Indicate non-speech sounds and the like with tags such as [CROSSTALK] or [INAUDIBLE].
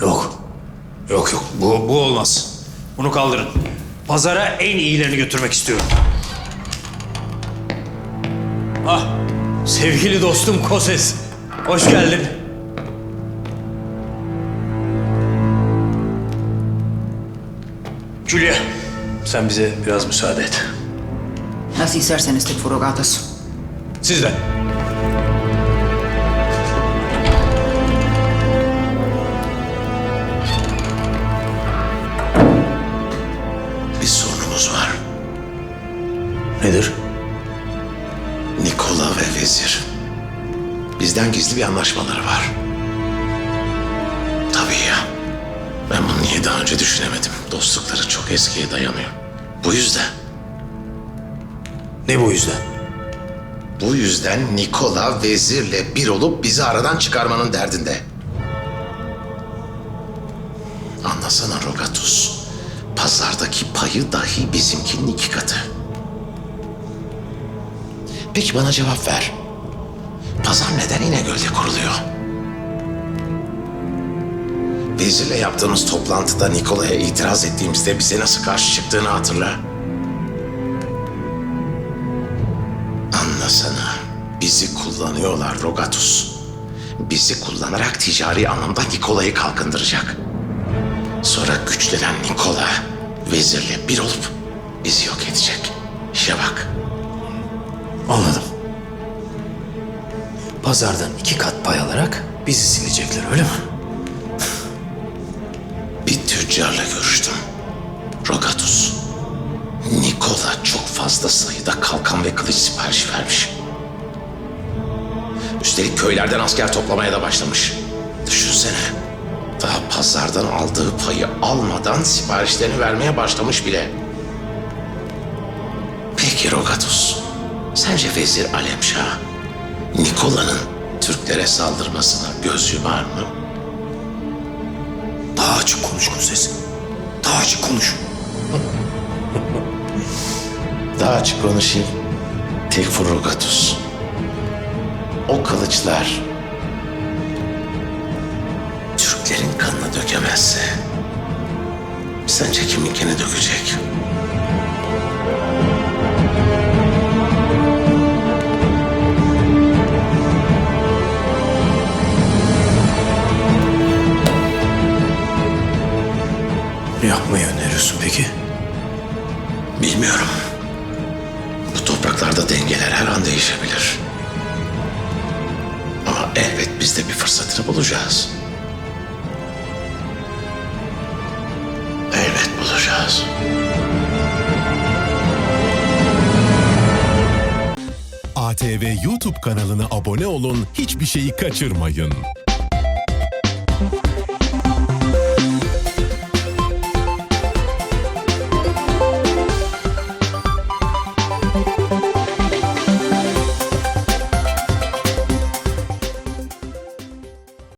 Yok yok bu, bu olmaz. Bunu kaldırın. Pazara en iyilerini götürmek istiyorum. Ah sevgili dostum Koses. Hoş geldin. Julia sen bize biraz müsaade et. Nasıl isterseniz tek Furugatos. Sizden. Sorunumuz var. Nedir? Nikola ve Vezir. Bizden gizli bir anlaşmaları var. Tabii ya. Ben bunu niye daha önce düşünemedim? Dostlukları çok eskiye dayanıyor. Bu yüzden. Ne bu yüzden? Bu yüzden Nikola vezirle bir olup bizi aradan çıkarmanın derdinde. Anlasana Rogatus. Pazardaki payı dahi bizimkinin iki katı. Peki bana cevap ver. Pazar neden İnegöl'de kuruluyor? Vezirle yaptığımız toplantıda Nikola'ya itiraz ettiğimizde bize nasıl karşı çıktığını hatırla. Anlasana. Bizi kullanıyorlar Rogatus. Bizi kullanarak ticari anlamda Nikola'yı kalkındıracak. Sonra güçlenen Nikola vezirle bir olup bizi yok edecek. İşe bak. Anladım. Pazardan iki kat pay alarak bizi silecekler öyle mi? Bir tüccarla görüştüm. Rogatus. Nikola çok fazla sayıda kalkan ve kılıç sipariş vermiş. Üstelik köylerden asker toplamaya da başlamış. Düşünsene. Daha pazardan aldığı payı almadan siparişlerini vermeye başlamış bile. Peki Rogatus. Sence Vezir Alemşah Nikola'nın Türklere saldırmasına göz yumar mı? Daha açık konuş Koses. Daha açık konuş. [LAUGHS] Daha açık konuşayım. Tekfur Rogatus. O kılıçlar Türklerin kanını dökemezse sence kiminkini dökecek? Ne yapmayı öneriyorsun peki? Bilmiyorum. Bu topraklarda dengeler her an bulacağız. ATV YouTube kanalına abone olun, hiçbir şeyi kaçırmayın.